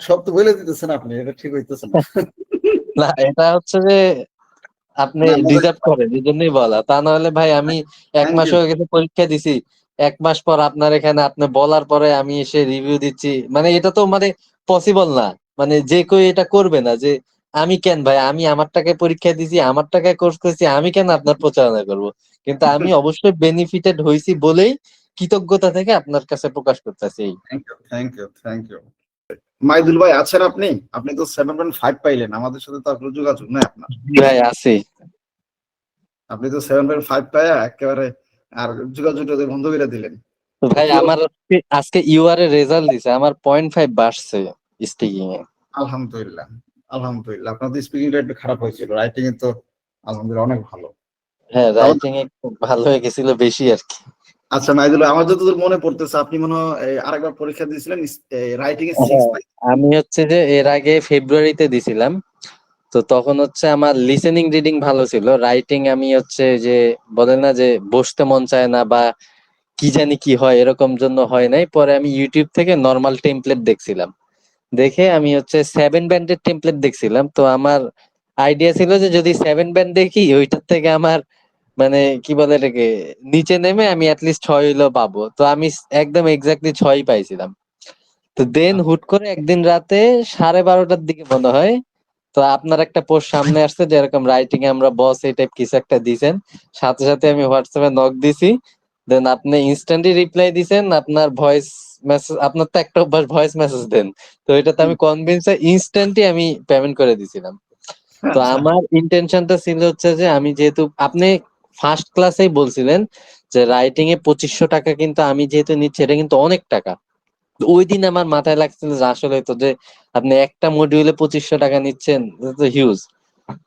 সব তো বলে দিতেছেন আপনি এটা ঠিক হইতেছে না। এটা হচ্ছে যে আপনি ডিজার্ভ করেন এই জন্যই বলা। তা না হলে ভাই আমি এক মাস হয়ে গেছে পরীক্ষা দিছি। এক মাস পর আপনার এখানে আপনি বলার পরে আমি এসে রিভিউ দিচ্ছি। মানে এটা তো মানে পসিবল না। মানে যে কেউ এটা করবে না যে আমি কেন ভাই আমি আমার টাকায় পরীক্ষা দিছি আমার টাকায় কোর্স করছি আমি কেন আপনার প্রচারণা করব? কিন্তু আমি অবশ্যই বেনিফিটেড হইছি বলেই কৃতজ্ঞতা থেকে আপনার কাছে প্রকাশ করতেছি। Thank you thank you thank you Maidul ভাই আছেন আপনি? আপনি তো সেভেন পয়েন্ট ফাইভ পাইলেন আমাদের সাথে তো কোনো যোগাযোগ নাই আপনার। ভাই আছি। আপনি তো সেভেন পয়েন্ট ফাইভ পাইয়া একেবারে আর যোগাযোগ টোগাযোগ বন্ধ করে দিলেন। ভাই আমার আজকে- ইউআর এর রেজাল্ট দিছে আমার পয়েন্ট ফাইভ বাড়ছে স্পিকিং এ। আলহামদুলিল্লাহ আলহামদুলিল্লাহ। আপনার তো স্পিকিংটা একটু খারাপ হয়েছিল রাইটিং এ তো আলহামদুলিল্লাহ অনেক ভালো। হ্যাঁ রাইটিং এ খুব ভালো হয়ে গেছিল বেশি আর কি। আচ্ছা মাইদুল ভাই, আমার যতদূর মনে পড়তেছে আপনি মনে হয় আরেকবার পরীক্ষা দিয়েছিলেন রাইটিং এ হ্যাঁ। আমি হচ্ছে যে এর আগে ফেব্রুয়ারিতে দিছিলাম। তো তখন হচ্ছে আমার লিসেনিং রিডিং ভালো ছিল। রাইটিং আমি হচ্ছে যে বলে না যে বসতে মন চায় না বা কি জানি কি হয় এরকম জন্য হয় নাই। পরে আমি ইউটিউব থেকে নর্মাল টেমপ্লেট দেখছিলাম। দেখে আমি হচ্ছে সেভেন ব্যান্ডের টেমপ্লেট দেখছিলাম। তো আমার আইডিয়া ছিল যে যদি সেভেন ব্যান্ড দেখি ওইটার থেকে আমার মানে কি বলে এটাকে? নিচে নেমে আমি অ্যাটলিস্ট ছয় হইলেও পাবো। তো আমি একদম এক্স্যাক্টলি ছয় পাইছিলাম। তো দেন হুট করে একদিন রাতে সাড়ে বারোটার দিকে মনে হয় তো আপনার একটা পোস্ট সামনে আসছে যে এরকম রাইটিং আমরা বস এই টাইপ কিছু একটা দিছেন। সাথে সাথে আমি হোয়াটসঅ্যাপে নক দিছি। দেন আপনি ইনস্ট্যান্টলি রিপ্লাই দিছেন আপনার ভয়েস মেসেজ আপনার তো একটা অভ্যাস ভয়েস মেসেজ দেন। তো এটাতে আমি কনভিন্স ইনস্ট্যান্টলি আমি পেমেন্ট করে দিছিলাম। তো আমার ইন্টেনশনটা ছিল হচ্ছে যে আমি যেহেতু আপনি ফার্স্ট ক্লাসেই বলছিলেন যে রাইটিং এ পঁচিশশো টাকা কিন্তু আমি যেহেতু নিচ্ছি এটা কিন্তু অনেক টাকা। ওই দিন আমার মাথায় লাগছিল যে আসলে তো যে আপনি একটা মডিউলে পঁচিশশো টাকা নিচ্ছেন তো হিউজ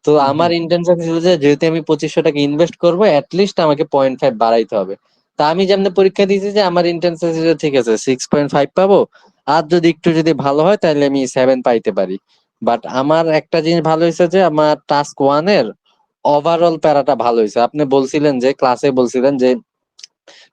তো আমার ইন্টেনশন ছিল যে যেহেতু আমি পঁচিশশো টাকা ইনভেস্ট করব অ্যাটলিস্ট আমাকে পয়েন্ট ফাইভ বাড়াইতে হবে। তা আমি যেমন পরীক্ষা দিয়েছি যে আমার ইন্টেনশন ছিল ঠিক আছে সিক্স পয়েন্ট ফাইভ পাবো। আর যদি একটু যদি ভালো হয় তাহলে আমি সেভেন পাইতে পারি। বাট আমার একটা জিনিস ভালো হয়েছে যে আমার টাস্ক ওয়ানের ওভারঅল প্যারাটা ভালো হয়েছে। আপনি বলছিলেন যে ক্লাসে বলছিলেন যে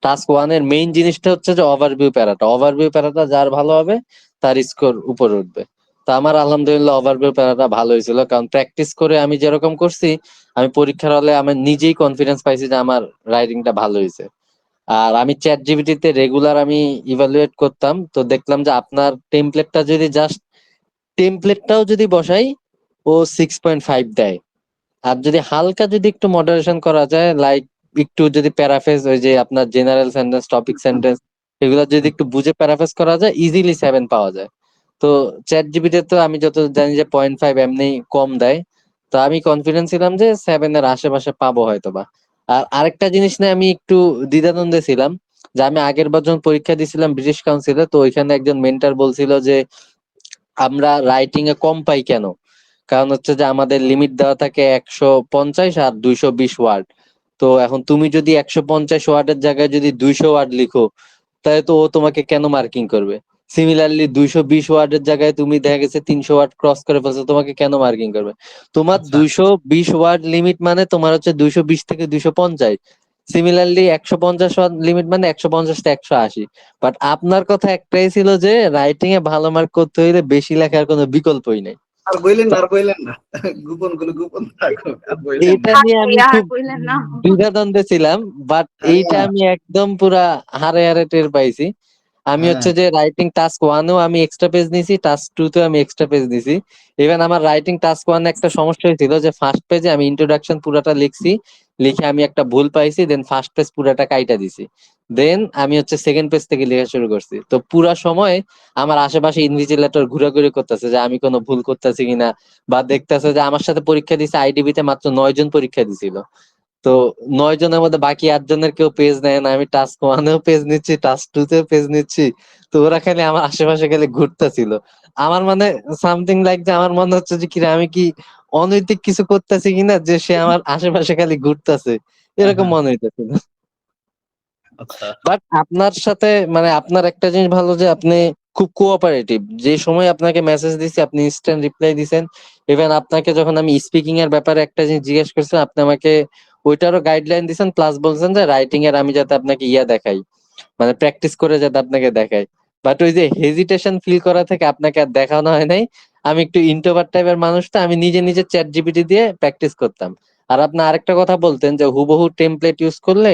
টাস্ক ওয়ানের মেইন জিনিসটা হচ্ছে যে ওভারভিউ প্যারাটা। ওভারভিউ প্যারাটা যার ভালো হবে, তার স্কোর উপরে উঠবে। তো আমার আলহামদুলিল্লাহ ওভারভিউ প্যারাটা ভালো হয়েছিল। কারণ প্র্যাকটিস করে আমি যেরকম করছি, আমি পরীক্ষার হলে আমি নিজেই কনফিডেন্স পাইছি যে আমার রাইটিংটা ভালো হয়েছে। আর আমি চ্যাট জিবিটিতে রেগুলার আমি ইভালুয়েট করতাম। তো দেখলাম যে আপনার টেমপ্লেটটা যদি জাস্ট টেমপ্লেটটাও যদি বসাই, ও সিক্স পয়েন্ট ফাইভ দেয়। আর যদি হালকা যদি একটু মডারেশন করা যায় লাইক একটু যদি প্যারাফেজ ওই যে আপনার জেনারেল সেন্টেন্স টপিক সেন্টেন্স এগুলো যদি একটু বুঝে প্যারাফেজ করা যায় ইজিলি সেভেন পাওয়া যায়। তো চ্যাট জিবিতে তো আমি যত জানি যে পয়েন্ট ফাইভ এমনি কম দেয়, তো আমি কনফিডেন্স ছিলাম যে সেভেন এর আশেপাশে পাবো হয়তোবা। আর আরেকটা জিনিস নিয়ে আমি একটু দ্বিধাদ্বন্দ্বে ছিলাম, যে আমি আগের বার যখন পরীক্ষা দিয়েছিলাম ব্রিটিশ কাউন্সিলে তো ওইখানে একজন মেন্টার বলছিল যে, আমরা রাইটিং এ কম পাই কেন? কারণ হচ্ছে যে আমাদের লিমিট দেওয়া থাকে একশো পঞ্চাশ আর দুইশো বিশ ওয়ার্ড তো এখন তুমি যদি একশো পঞ্চাশ ওয়ার্ডের জায়গায় যদি দুইশো ওয়ার্ড লিখো তাহলে তো ও তোমাকে কেন মার্কিং করবে? সিমিলারলি দুইশো বিশ ওয়ার্ডের জায়গায় তুমি দেখা গেছে তিনশো ওয়ার্ড ক্রস করে ফেলছো তোমাকে কেন মার্কিং করবে? তোমার আচ্ছা। দুইশো বিশ ওয়ার্ড লিমিট মানে তোমার হচ্ছে দুইশো বিশ থেকে দুইশো পঞ্চাশ। সিমিলারলি একশো পঞ্চাশ ওয়ার্ড লিমিট মানে একশো পঞ্চাশ থেকে একশো আশি। বাট আপনার কথা একটাই ছিল যে রাইটিং এ ভালো মার্ক করতে হইলে বেশি লেখার কোনো বিকল্পই নেই। আর বললেন আর বললেন না। গোপনগুলো গোপন থাকুক এটা নিয়ে আমি খুব দ্বিধাদ্বন্দ্বে ছিলাম বাট এইটা হ্যাঁ। আমি একদম পুরা হারে হারে টের পাইছি। আমি হ্যাঁ। হচ্ছে যে রাইটিং টাস্ক ওয়ানেও আমি এক্সট্রা পেজ নিছি টাস্ক টু তেও আমি এক্সট্রা পেজ নিছি। ইভেন আমার রাইটিং টাস্ক ওয়ান একটা সমস্যা হয়েছিল যে ফার্স্ট পেজে আমি ইন্ট্রোডাকশন পুরাটা লিখছি লিখে আমি একটা ভুল পাইছি দেন ফার্স্ট পেজ পুরাটা কাইটা দিছি। দেন আমি হচ্ছে সেকেন্ড পেজ থেকে লেখা শুরু করছি। তো পুরা সময় আমার আশেপাশে ইনভিজিলেটর ঘোরাঘুরি করতেছে যে আমি কোনো ভুল করতেছি কিনা বা দেখতেছে যে আমার সাথে পরীক্ষা দিছে আইডিবি তে মাত্র নয় জন পরীক্ষা দিছিল। তো নয় জনের মধ্যে বাকি আট জনের কেউ পেজ নেয় না আমি টাস্ক ওয়ানেও পেজ নিচ্ছি টাস্ক টু তেও পেজ নিচ্ছি। তো ওরা খালি আমার আশেপাশে গেলে ঘুরতেছিল। আমার মানে সামথিং লাইক যে আমার মনে হচ্ছে যে কি আমি কি অনৈতিক কিছু করতেছি কিনা যে সে আমার আশেপাশে খালি ঘুরতেছে। এরকম হ্যাঁ। মনে হইতেছিল। আচ্ছা। বাট আপনার সাথে মানে আপনার একটা জিনিস ভালো যে আপনি খুব কোঅপারেটিভ যে সময় আপনাকে মেসেজ দিছি আপনি ইনস্ট্যান্ট রিপ্লাই দিছেন। ইভেন আপনাকে যখন আমি স্পিকিং এর ব্যাপারে একটা জিনিস জিজ্ঞেস করছিলাম আপনি আমাকে ওইটারও গাইডলাইন দিছেন প্লাস বলছেন যে রাইটিং এর আমি যাতে আপনাকে ইয়া দেখাই। মানে প্র্যাকটিস করে যাতে আপনাকে দেখাই। বাট ওই যে হেজিটেশন ফিল করা থেকে আপনাকে আর দেখানো হয় নাই। আমি একটু ইন্ট্রোভার্ট টাইপের মানুষ তো আমি নিজে নিজে চ্যাট জিপিটি দিয়ে প্র্যাকটিস করতাম। আর আপনি আরেকটা কথা বলতেন যে হুবহু টেমপ্লেট ইউজ করলে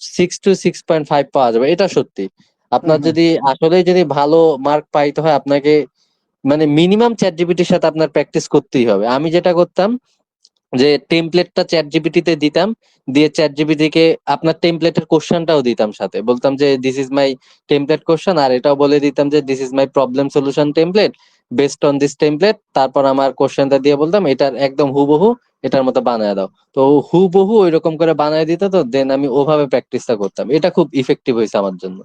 six to six point five পাওয়া যাবে। এটা সত্যি। আপনার। যদি আসলে যদি ভালো মার্ক পাইতে হয় আপনাকে মানে মিনিমাম চ্যাট জিপিটির সাথে আপনার প্র্যাকটিস করতেই হবে। আমি যেটা করতাম যে টেমপ্লেটটা চ্যাট জিপিটিতে দিতাম, দিয়ে চ্যাট জিপিটিকে আপনার টেমপ্লেটের কোশ্চেনটাও দিতাম সাথে। বলতাম যে this is my template question আর এটাও বলে দিতাম যে this is my problem solution template based on this template তারপর আমার কোশ্চেনটা দিয়ে বলতাম, এটার একদম হুবহু এটার মতো বানায় দাও। তো হুবহু ওইরকম করে বানায় দিত তো দেন আমি ওভাবে প্র্যাকটিসটা করতাম। এটা খুব ইফেক্টিভ হয়েছে আমার জন্য।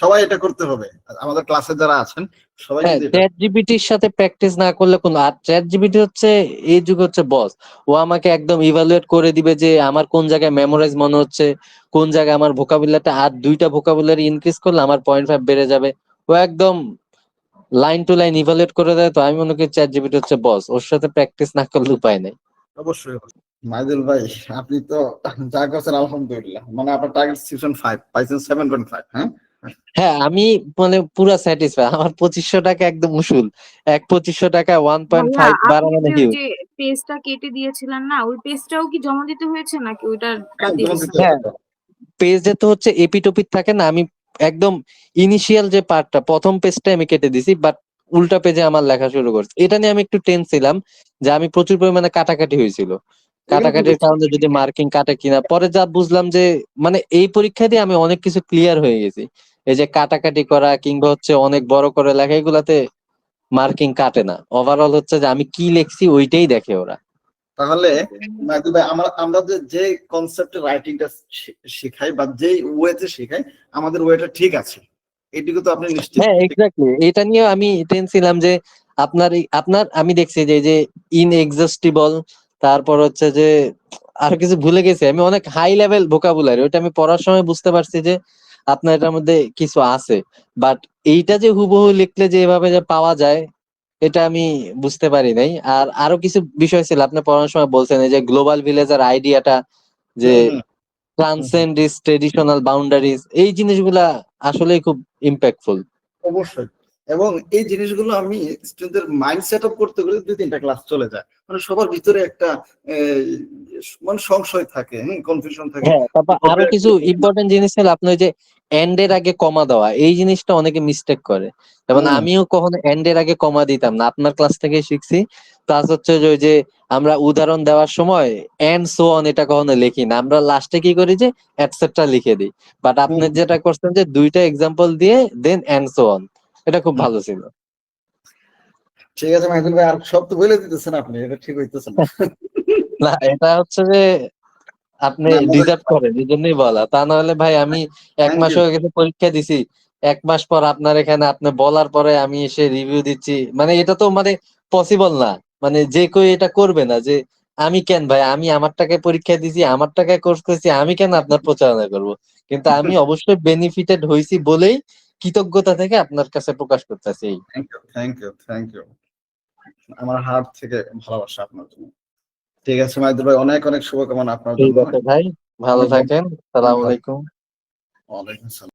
সবাই এটা করতে হবে। আমাদের ক্লাসে যারা আছেন সবাই হ্যাঁ চ্যাট জিপিটির সাথে প্র্যাকটিস না করলে কোন আর চ্যাট জিপিটি হচ্ছে এই যুগে হচ্ছে বস ও আমাকে একদম ইভালুয়েট করে দিবে যে আমার কোন জায়গায় মেমোরাইজ মনে হচ্ছে কোন জায়গায় আমার ভোকাবুলারিটা আর দুইটা ভোকাবুলারি ইনক্রিজ করলে আমার পয়েন্ট ফাইভ বেড়ে যাবে। ও একদম লাইন টু লাইন ইভালুয়েট করে দেয় তো আমি মনে করি চ্যাট জিপিটি হচ্ছে বস ওর সাথে প্র্যাকটিস না করলে উপায় নেই। অবশ্যই মাইদুল ভাই আপনি তো যা করছেন আলহামদুলিল্লাহ। মানে আপনার টার্গেট সিজন ফাইভ পাইছেন সেভেন পয়েন্ট ফাইভ হ্যাঁ? হ্যাঁ আমি মানে পুরা স্যাটিসফাই আমার পঁচিশশো টাকা একদম উসুল। এক পঁচিশশো টাকা ওয়ান পয়েন্ট ফাইভ বাড়া মানে হিউজ পেজটা কেটে দিয়েছিলেন না ওই পেজটাও কি জমা দিতে হয়েছে নাকি ওইটা? দিতে হ্যাঁ। পেজে তো হচ্ছে এপিটোপিক থাকে না আমি একদম ইনিশিয়াল যে পার্টটা প্রথম পেজটা আমি কেটে দিছি বাট উল্টা পেজে আমার লেখা শুরু করছে। এটা নিয়ে আমি একটু টেন্স ছিলাম যে আমি প্রচুর পরিমাণে কাটাকাটি হয়েছিল। কাটাকাটির কারণে যদি মার্কিং কাটে কিনা পরে যা বুঝলাম যে মানে এই পরীক্ষা দিয়ে আমি অনেক কিছু ক্লিয়ার হয়ে গেছি। এই যে কাটাকাটি করা কিংবা হচ্ছে অনেক বড় করে লেখা এগুলাতে মার্কিং কাটে না। ওভারঅল হচ্ছে যে আমি কি লিখছি ওইটাই দেখে ওরা। তাহলে মাইদুল ভাই আমরা আমরা যে কনসেপ্টে রাইটিংটা শেখাই বা যে ওয়েতে শেখাই আমাদের ওয়েটা ঠিক আছে। এটুকু তো আপনি নিশ্চিত হ্যাঁ এক্স্যাক্টলি এটা নিয়ে আমি টেন ছিলাম যে আপনার আপনার আমি দেখছি যে এই যে ইনএক্সস্টিবল তারপর হচ্ছে যে আর কিছু ভুলে গেছি। আমি অনেক হাই লেভেল ভোকাবুলারি ওটা আমি পড়ার সময় বুঝতে পারছি যে আপনার এটার মধ্যে কিছু আছে। বাট এইটা যে হুবহু লিখলে যে এভাবে যে পাওয়া যায় এটা আমি বুঝতে পারি নাই। আর আরও কিছু বিষয় ছিল আপনি পড়ানোর সময় বলছেন এই যে গ্লোবাল ভিলেজের আইডিয়াটা যে ট্রান্সেন্ড ট্রেডিশনাল বাউন্ডারিজ এই জিনিসগুলা আসলেই খুব ইম্প্যাক্টফুল অবশ্যই। এবং এই জিনিসগুলো আমি স্টুডেন্টদের মাইন্ড সেট আপ করতে গেলে দুই তিনটা ক্লাস চলে যায়। মানে সবার ভিতরে একটা মানে সংশয় থাকে কনফিউশন থাকে। হ্যাঁ তারপর আরও কিছু ইম্পর্টেন্ট জিনিস ছিল আপনি যে এন্ড এর আগে কমা দেওয়া এই জিনিসটা অনেকে মিস্টেক করে। যেমন আমিও কখনো এন্ড এর আগে কমা দিতাম না আপনার ক্লাস থেকে শিখছি। প্লাস হচ্ছে যে ওই যে আমরা উদাহরণ দেওয়ার সময় এন্ড সো অন এটা কখনো লিখি না। আমরা লাস্টে কি করি যে এটসেট্রা লিখে দিই। বাট আপনি যেটা করছেন যে দুইটা এক্সাম্পল দিয়ে দেন এন্ড সো অন এটা খুব ভালো ছিল। ঠিক আছে মাইদুল ভাই আর সব তো বলে দিতেছেন আপনি এটা ঠিক হইতেছে না। না এটা হচ্ছে যে আপনি ডিজার্ভ করেন এই জন্যই বলা। তা না হলে ভাই আমি এক মাস হয়ে গেছে পরীক্ষা দিছি এক মাস পর আপনার এখানে আপনি বলার পরে আমি এসে রিভিউ দিচ্ছি। মানে এটা তো মানে পসিবল না মানে যে কেউ এটা করবে না যে আমি কেন ভাই আমি আমার টাকায় পরীক্ষা দিছি আমার টাকায় কোর্স করছি আমি কেন আপনার প্রচারণা করব? কিন্তু আমি অবশ্যই বেনিফিটেড হয়েছি বলেই কৃতজ্ঞতা থেকে আপনার কাছে প্রকাশ করতেছি। Thank you thank you thank you আমার হার্ট থেকে ভালোবাসা আপনার জন্য। ঠিক আছে মাইদুল ভাই অনেক অনেক শুভকামনা আপনার জন্য। ভাই ভালো থাকেন। সালাম আলাইকুম। ওয়ালাইকুম আসসালাম